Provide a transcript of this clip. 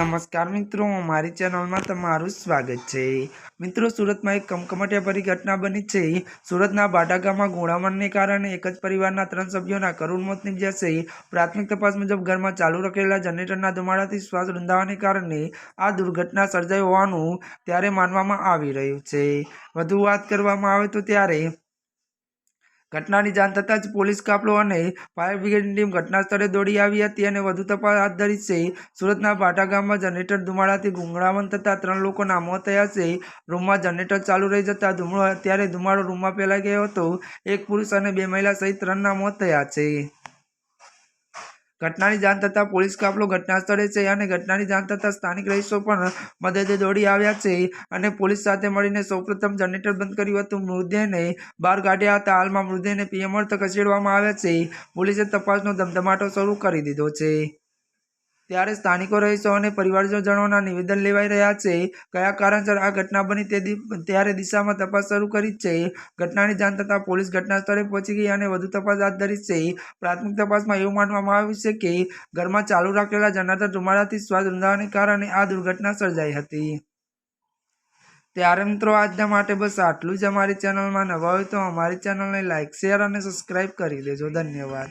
નમસ્કાર મિત્રો, મારી ચેનલમાં તમારું સ્વાગત છે. મિત્રો, સુરતમાં એક કમકમાટીભરી ઘટના બની છે. સુરતના બાટા ગામમાં ગોળામણને કારણે એક જ પરિવારના ત્રણ સભ્યોના કરુણ મોત નીપજ્યા છે. પ્રાથમિક તપાસ મુજબ ઘરમાં ચાલુ રખેલા જનરેટરના ધુમાડાથી શ્વાસ રૂંધાવાને કારણે આ દુર્ઘટના સર્જાઈ હોવાનું ત્યારે માનવામાં આવી રહ્યું છે. વધુ વાત કરવામાં આવે તો ત્યારે ઘટનાની જાણ થતાં જ પોલીસ કાફલો અને ફાયર બ્રિગેડની ટીમ ઘટના સ્થળે દોડી આવી હતી અને વધુ તપાસ હાથ ધરી છે. સુરતના ભાટા ગામમાં જનરેટર ધુમાડાથી ગુંગળામણ થતાં ત્રણ લોકોના મોત થયા છે. રૂમમાં જનરેટર ચાલુ રહી જતાં ધુમાડો ત્યારે ધુમાડો રૂમમાં ફેલાઈ ગયો હતો. એક પુરુષ અને બે મહિલા સહિત ત્રણના મોત થયા છે. ઘટનાની જાણ થતાં પોલીસ કાફલો ઘટના સ્થળે છે અને ઘટનાની જાણ થતાં સ્થાનિક રહીશો પણ મદદે દોડી આવ્યા છે અને પોલીસ સાથે મળીને સૌપ્રથમ જનરેટર બંધ કર્યું હતું. મૃતદેહને બહાર કાઢ્યા હતા. હાલમાં મૃતદેહને પીએમ અર્થ ખસેડવામાં આવ્યા છે. પોલીસે તપાસનો ધમધમાટો શરૂ કરી દીધો છે. ત્યારે સ્થાનિકો રહીશો અને પરિવારજનોના નિવેદન લેવાઈ રહ્યા છે. કયા કારણસર આ ઘટના બની તે ત્યારે દિશામાં તપાસ શરૂ કરી છે. ઘટનાની જાણ થતાં પોલીસ ઘટના સ્થળે પહોંચી ગઈ અને વધુ તપાસ હાથ ધરી છે. પ્રાથમિક તપાસમાં એવું માનવામાં આવ્યું છે કે ઘરમાં ચાલુ રાખેલા જનરેટર ધુમાડાથી શ્વાસ રૂંધાવાને કારણે આ દુર્ઘટના સર્જાઈ હતી. ત્યારે મિત્રો, આજના માટે બસ આટલું જ અમારી ચેનલમાં નવા હોય તો અમારી ચેનલને લાઇક શેર અને સબસ્ક્રાઈબ કરી દેજો. ધન્યવાદ.